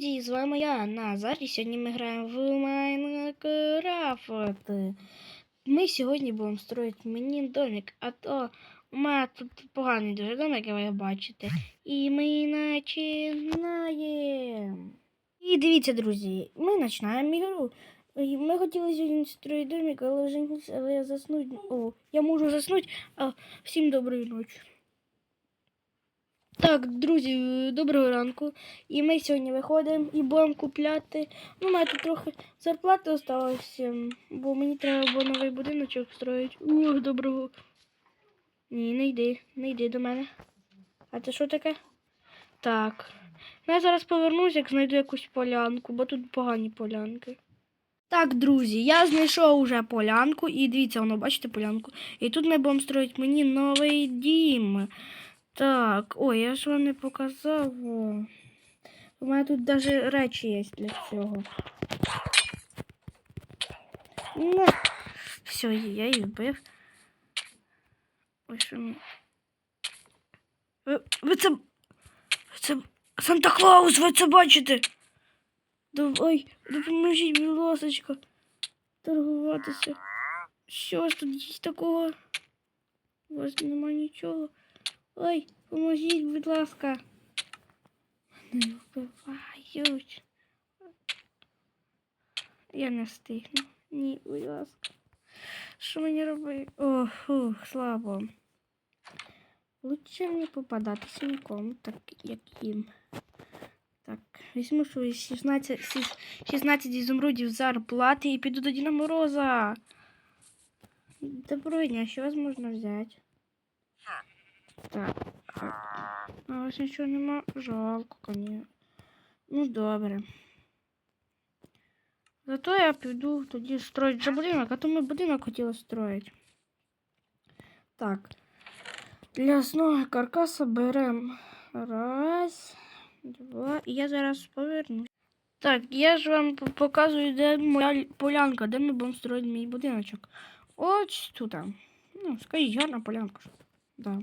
Друзі, з вами я, Назар, і сьогодні ми граємо в Майнкрафт. Ми сьогодні будемо строїти мені домик, а то у мене тут поганий дуже домик, як ви бачите. І ми починаємо. І дивіться, друзі, ми починаємо ігру. Ми хотіли сьогодні строїти домик, але вже але я заснуть. О, я можу заснути. Всім доброї ночі. Так, друзі, доброго ранку. І ми сьогодні виходимо і будемо купляти. Ну, у мене тут трохи зарплати осталося, бо мені треба було новий будиночок строїти. Ох, доброго. Ні, не йди, не йди до мене. А це що таке? Так. Ну, я зараз повернусь, як знайду якусь полянку, бо тут погані полянки. Так, друзі, я знайшов уже полянку, і дивіться, воно, бачите полянку. І тут ми будемо строїти мені новий дім. Так, ой, я ж вам не показав. У мене тут навіть речі є для цього. Ну, все, я її вбив. Ой, що мені. Ви, ви це. Це Санта Клаус, ви це бачите? Давай, допоможіть, будь ласочка, торгуватися. Що ж тут є такого? У вас нема нічого. Ой, поможіть, будь ласка. Не вбивають. Я не встигну. Ні, будь ласка. Що мені робити? О, фух, слабо. Лучше не попадатися нікому, так як їм. Так, візьму свої 16, сі- 16 ізумрудів зарплати і піду до Діна Мороза. Доброго дня, що вас можна взяти? Так. А ось нічого нема. Жалко, конечно. Ну, добре. Зато я піду тоді строїти вже будинок, а то ми будинок хотіли строїти. Так. Для основи каркаса беремо раз, два. І я зараз повернусь. Так, я ж вам показую, де моя полянка, де ми будемо строїти мій будиночок. Ось тут. Ну, скажіть, гарна полянка. Да.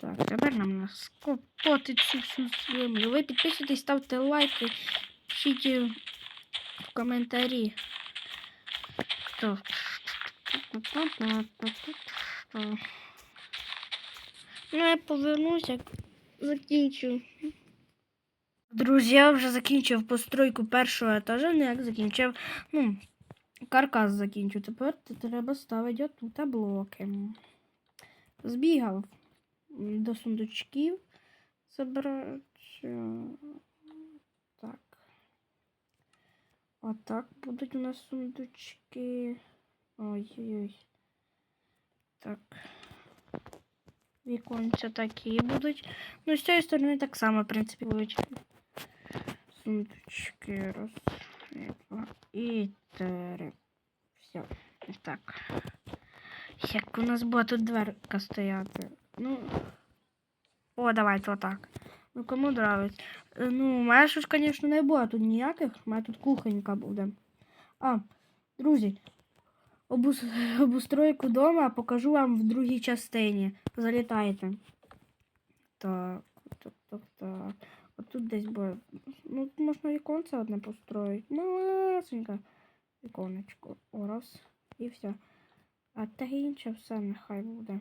Так, тепер нам на скопоти цю всю землю. Ви підписуйтесь, ставте лайки, пишіть е, в коментарі. Так. Ну, я повернусь, як закінчу. Друзі, я вже закінчив постройку першого етажу, не як закінчив, ну, каркас закінчу. Тепер треба ставити отут блоки. Збігав до сундучків забрати. Так. Отак будуть у нас сундучки. Ой-ой-ой. Так. Віконця такі будуть. Ну, з цієї сторони так само, в принципі, будуть. Сундучки. Раз, два, і три. Все. Так. Як у нас буде тут дверка стояти. О, давайте отак. Ну, кому нравиться. Е, Ну, у мене ж, звісно, не буде тут ніяких. У тут кухонька буде. А, друзі, обус... обустройку дома покажу вам в другій частині. Залітайте. Так, так, так, так. От тут десь буде. Ну, можна віконце одне построїти. Малесеньке віконечко. О, раз. І все. А те інше все нехай буде.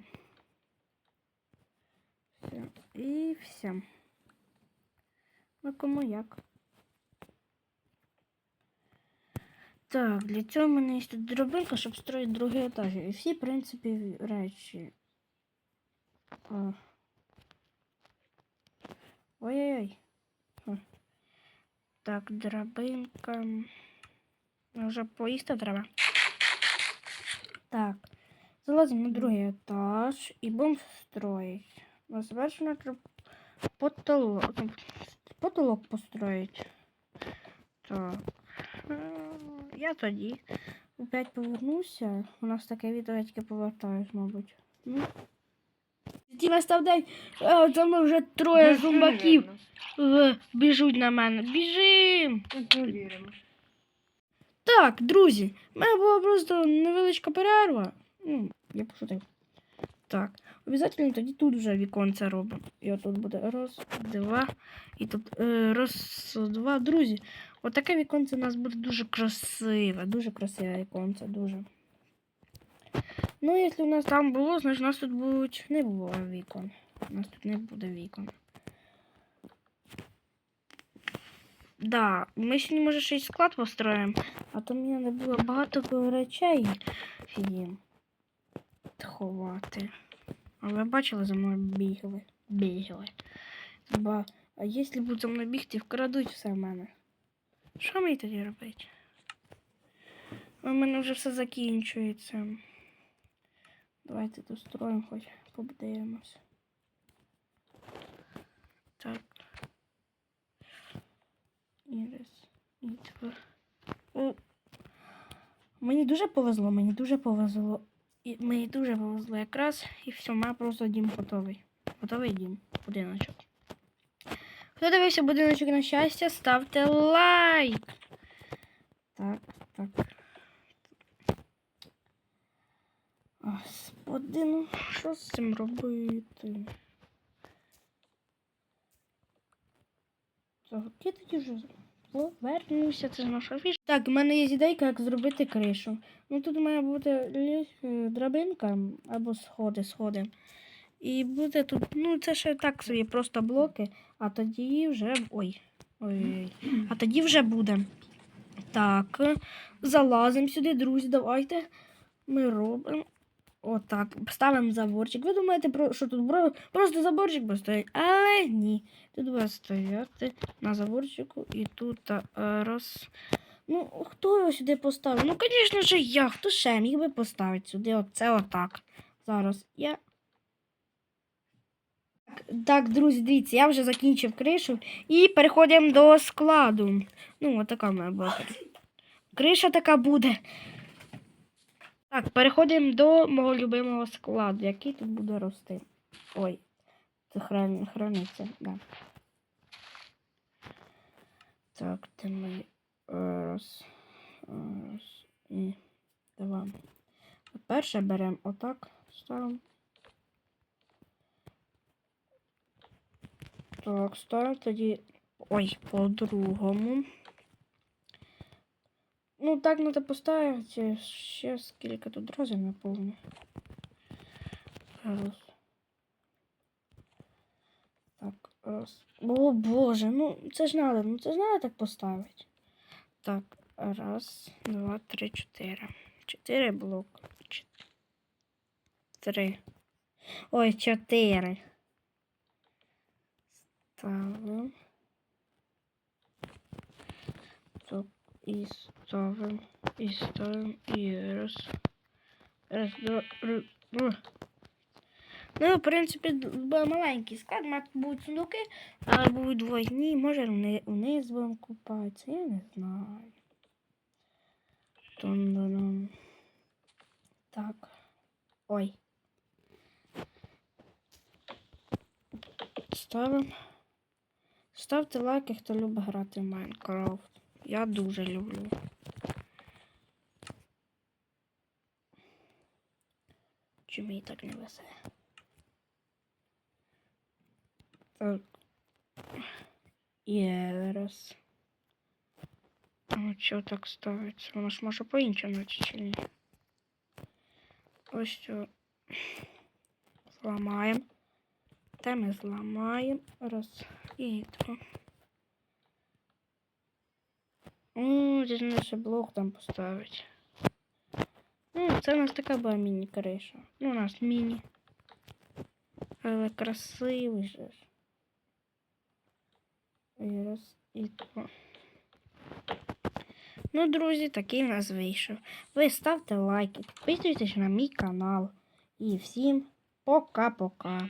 Все. І все. Ну, кому як. Так, для цього в мене є тут дробинка, щоб строїти другий етаж. І всі, в принципі, речі. Ой-ой-ой. Так, драбинка. Ну, Вже поїсти треба. Так. Залазимо на другий етаж і будемо строїти. Завершено потолок. ну, Потолок построїть. Так. Е, Я тоді опять повернуся. У нас таке відео я тільки повертаюсь, мабуть. Ну. Ті настав день, за мною вже троє зомбаків е, біжуть на мене. Біжим! Так, друзі, в мене була просто невеличка перерва. Ну, я пошутив. Так. Обязательно тоді тут вже віконце робимо. І отут буде раз, два, і тут е, раз, два. Друзі, отаке віконце у нас буде дуже красиве, дуже красиве віконце, дуже. Ну, якщо у нас там було, значить у нас тут будуть не було вікон. У нас тут не буде вікон. Да, ми сьогодні, може, ще й склад построїмо, а то мені не було багато речей їм ховати. А ви бачили, за мною бігали? Бігали. Ба... А якщо будуть за мною бігти, вкрадуть все в мене. Що мені тоді робити? У мене вже все закінчується. Давайте достроїмо хоч подивимось. Так. І раз, і два. О. Мені дуже повезло, мені дуже повезло. І мені дуже повезло якраз. І все, мене просто дім готовий. Готовий дім. Будиночок. Хто дивився будиночок на щастя, ставте лайк. Так, так. Господи, ну що з цим робити? Я тоді вже повернуся, це наша фіш. Так, в мене є ідейка, як зробити кришу. Ну тут має бути е, драбинка або сходи, сходи. І буде тут, ну це ще так собі, просто блоки, а тоді вже. Ой. Ой. А тоді вже буде. Так, залазимо сюди, друзі, давайте. Ми робимо. Отак. Ставимо заборчик. Ви думаєте, що тут просто заборчик стоїть? Але ні. Тут буде стояти на заборчику і тут раз. Ну, хто його сюди поставив? Ну, звісно ж, я. Хто ще міг би поставити сюди? Оце отак. Зараз я. Так, друзі, дивіться, я вже закінчив кришу і переходимо до складу. Ну, отака мене була. Криша така буде. Так, переходимо до мого любимого складу, який тут буде рости. Ой, це хран... храниться, да. Так, де ми раз, раз і два. Перше беремо отак, ставимо. Так, ставимо тоді. Ой, по-другому. Ну, так надо поставити ще скільки тут разів не помню. Раз. Так, раз. О боже, ну це ж надо, ну це ж надо так поставити. Так, раз, два, три, чотири. Чотири блоки. Три. Ой, чотири. Ставимо. Так, і ставимо, і ставимо, і раз. Раз, два, раз. Ну, в принципі, маленький склад, мати будуть сундуки, але будуть двойні, може вни- вниз будемо купатися, я не знаю. Тун-ду-дун. Так. Ой. Ставимо. Ставте лайки, хто любить грати в Майнкрафт. Я дуже люблю. Чи мені так не везе? Так. І раз. А ну чого так ставиться? Воно ж може по-іншому чи ні? Ось що. Зламаємо. Те ми зламаємо. Раз. І два. О, здесь надо блок там поставить. Ну, це у нас така була міні-криша. Ну, у нас міні. Але красивий же. І раз, і два. Ну, друзі, такий в нас вийшов. Ви ставте лайки, підписуйтесь на мій канал. І всім пока-пока.